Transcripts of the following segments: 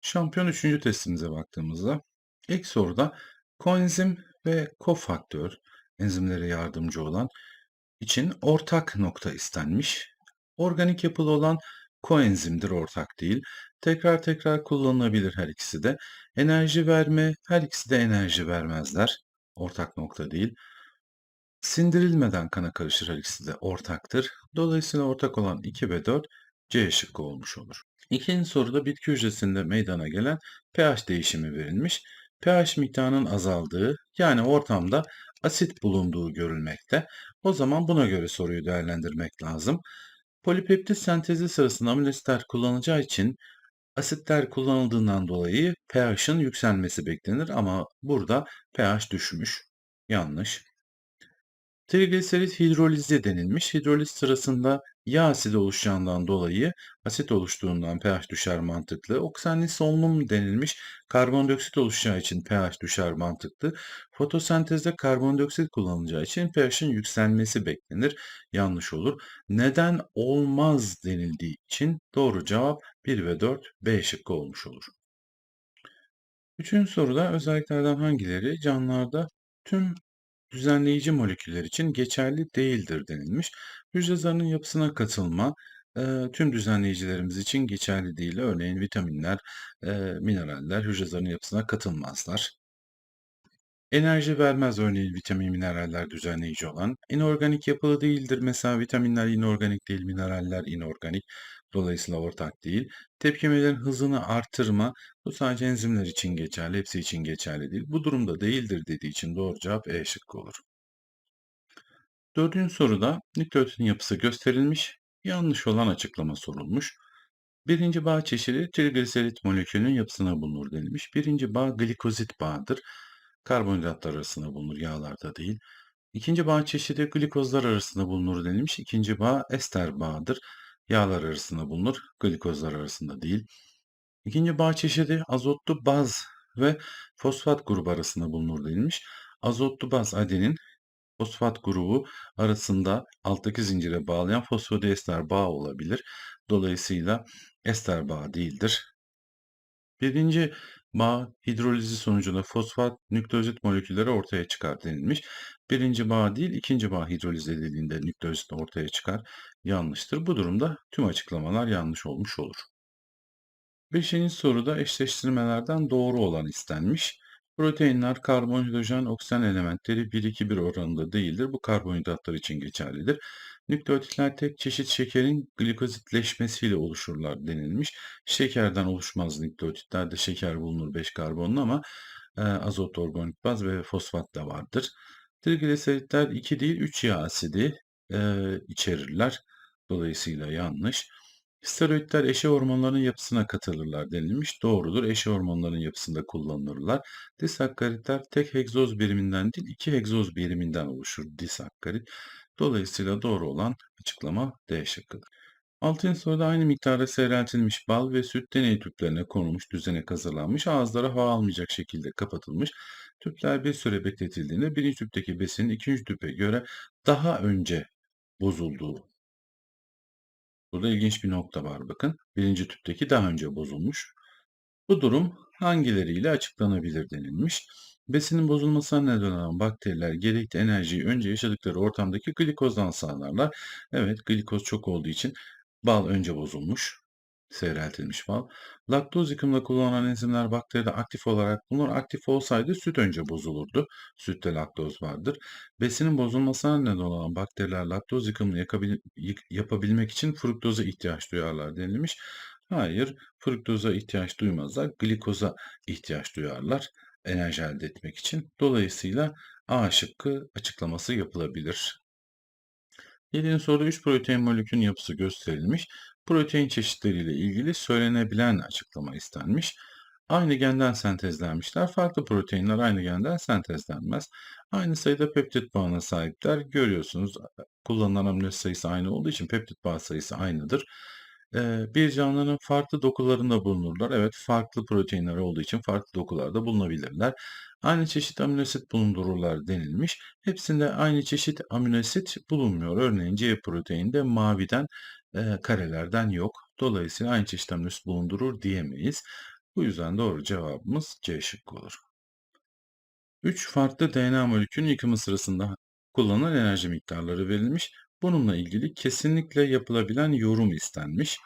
Şampiyon 3. testimize baktığımızda ilk soruda koenzim ve kofaktör enzimlere yardımcı olan için ortak nokta istenmiş. Organik yapılı olan koenzimdir, ortak değil. Tekrar tekrar kullanılabilir her ikisi de. Enerji verme, her ikisi de enerji vermezler. Ortak nokta değil. Sindirilmeden kana karışır her ikisi de ortaktır. Dolayısıyla ortak olan 2 ve 4 C şıkkı olmuş olur. İkinci soruda bitki hücresinde meydana gelen pH değişimi verilmiş. pH miktarının azaldığı yani ortamda asit bulunduğu görülmekte. O zaman buna göre soruyu değerlendirmek lazım. Polipeptit sentezi sırasında amino asitler kullanılacağı için asitler kullanıldığından dolayı pH'ın yükselmesi beklenir ama burada pH düşmüş. Yanlış. Trigliserit hidrolizi denilmiş. Hidroliz sırasında yağ asidi oluşacağından dolayı asit oluştuğundan pH düşer mantıklı. Oksanli solunum denilmiş. Karbondioksit oluşacağı için pH düşer mantıklı. Fotosentezde karbondioksit kullanılacağı için pH'in yükselmesi beklenir. Yanlış olur. Neden olmaz denildiği için doğru cevap 1 ve 4 B şıkkı olmuş olur. Üçüncü soruda özelliklerden hangileri canlılarda tüm düzenleyici moleküller için geçerli değildir denilmiş. Hücre zarının yapısına katılma e, tüm düzenleyicilerimiz için geçerli değil. Örneğin vitaminler, e, mineraller hücre zarının yapısına katılmazlar. Enerji vermez örneğin vitamin, mineraller düzenleyici olan. İnorganik yapılı değildir. Mesela vitaminler inorganik değil, mineraller inorganik. Dolayısıyla ortak değil. Tepkimelerin hızını artırma bu sadece enzimler için geçerli, hepsi için geçerli değil. Bu durumda değildir dediği için doğru cevap E şıkkı olur. Dördüncü soruda nükleotitin yapısı gösterilmiş, yanlış olan açıklama sorulmuş. Birinci bağ çeşidi trigliserit molekülünün yapısına bulunur denilmiş. Birinci bağ glikozit bağıdır. Karbonhidratlar arasında bulunur, yağlarda değil. İkinci bağ çeşidi glikozlar arasında bulunur denilmiş. İkinci bağ ester bağıdır. Yağlar arasında bulunur, glikozlar arasında değil. İkinci bağ çeşidi azotlu baz ve fosfat grubu arasında bulunur denilmiş. Azotlu baz adenin fosfat grubu arasında alttaki zincire bağlayan fosfodiester bağ olabilir. Dolayısıyla ester bağ değildir. Birinci bağ hidrolizi sonucunda fosfat nükleozit molekülleri ortaya çıkar denilmiş. Birinci bağ değil ikinci bağ hidroliz edildiğinde nükleozit ortaya çıkar. Yanlıştır. Bu durumda tüm açıklamalar yanlış olmuş olur. Beşinci soruda eşleştirmelerden doğru olan istenmiş. Proteinler karbon, hidrojen, oksijen elementleri 1-2-1 oranında değildir. Bu karbonhidratlar için geçerlidir. Nükleotitler tek çeşit şekerin glikozitleşmesiyle oluşurlar denilmiş. Şekerden oluşmaz nükleotitlerde şeker bulunur 5 karbonlu ama e, azot organik baz ve fosfat da vardır. Trigliseritler 2 değil 3 yağ asidi e, içerirler. Dolayısıyla yanlış. Steroidler eşe hormonların yapısına katılırlar denilmiş. Doğrudur. Eşe hormonların yapısında kullanılırlar. Disakkaritler tek hegzoz biriminden değil iki hegzoz biriminden oluşur disakkarit. Dolayısıyla doğru olan açıklama D şıkkıdır. Altıncı soruda aynı miktarda seyreltilmiş bal ve süt deney tüplerine konulmuş, düzenek hazırlanmış, ağızlara hava almayacak şekilde kapatılmış. Tüpler bir süre bekletildiğinde birinci tüpteki besinin ikinci tüpe göre daha önce bozulduğu Burada ilginç bir nokta var bakın. Birinci tüpteki daha önce bozulmuş. Bu durum hangileriyle açıklanabilir denilmiş. Besinin bozulmasına neden olan bakteriler gerekli enerjiyi önce yaşadıkları ortamdaki glikozdan sağlarlar. Evet glikoz çok olduğu için bal önce bozulmuş seyreltilmiş bal. Laktoz yıkımında kullanılan enzimler bakteride aktif olarak bulunur. Aktif olsaydı süt önce bozulurdu. Sütte laktoz vardır. Besinin bozulmasına neden olan bakteriler laktoz yıkımını yapabilmek için fruktoza ihtiyaç duyarlar denilmiş. Hayır, fruktoza ihtiyaç duymazlar. Glikoza ihtiyaç duyarlar enerji elde etmek için. Dolayısıyla A şıkkı açıklaması yapılabilir. 7. soruda 3 protein molekülün yapısı gösterilmiş protein çeşitleriyle ilgili söylenebilen açıklama istenmiş. Aynı genden sentezlenmişler. Farklı proteinler aynı genden sentezlenmez. Aynı sayıda peptit bağına sahipler. Görüyorsunuz kullanılan amino sayısı aynı olduğu için peptit bağ sayısı aynıdır. Bir canlının farklı dokularında bulunurlar. Evet farklı proteinler olduğu için farklı dokularda bulunabilirler. Aynı çeşit amino asit bulundururlar denilmiş. Hepsinde aynı çeşit amino asit bulunmuyor. Örneğin C proteininde maviden e, karelerden yok. Dolayısıyla aynı çeşit amino asit bulundurur diyemeyiz. Bu yüzden doğru cevabımız C şıkkı olur. 3 farklı DNA molekülünün yıkımı sırasında kullanılan enerji miktarları verilmiş. Bununla ilgili kesinlikle yapılabilen yorum istenmiş.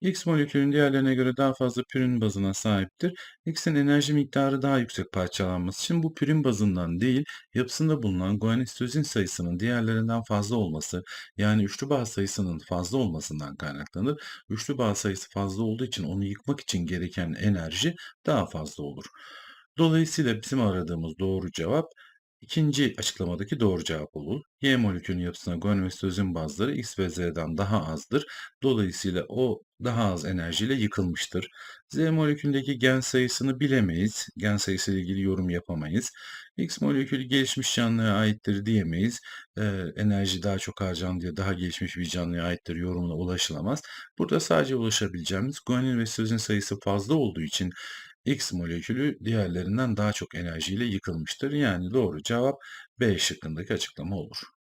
X molekülün diğerlerine göre daha fazla pürin bazına sahiptir. X'in enerji miktarı daha yüksek parçalanması için bu pürin bazından değil, yapısında bulunan guanisitozin sayısının diğerlerinden fazla olması, yani üçlü bağ sayısının fazla olmasından kaynaklanır. Üçlü bağ sayısı fazla olduğu için onu yıkmak için gereken enerji daha fazla olur. Dolayısıyla bizim aradığımız doğru cevap ikinci açıklamadaki doğru cevap olur. Y molekülünün yapısına guanositozin bazları X ve Z'den daha azdır. Dolayısıyla o daha az enerjiyle yıkılmıştır. Z molekülündeki gen sayısını bilemeyiz. Gen sayısı ile ilgili yorum yapamayız. X molekülü gelişmiş canlıya aittir diyemeyiz. Ee, enerji daha çok harcandı diye daha gelişmiş bir canlıya aittir yorumuna ulaşılamaz. Burada sadece ulaşabileceğimiz guanin ve sitozin sayısı fazla olduğu için X molekülü diğerlerinden daha çok enerjiyle yıkılmıştır. Yani doğru cevap B şıkkındaki açıklama olur.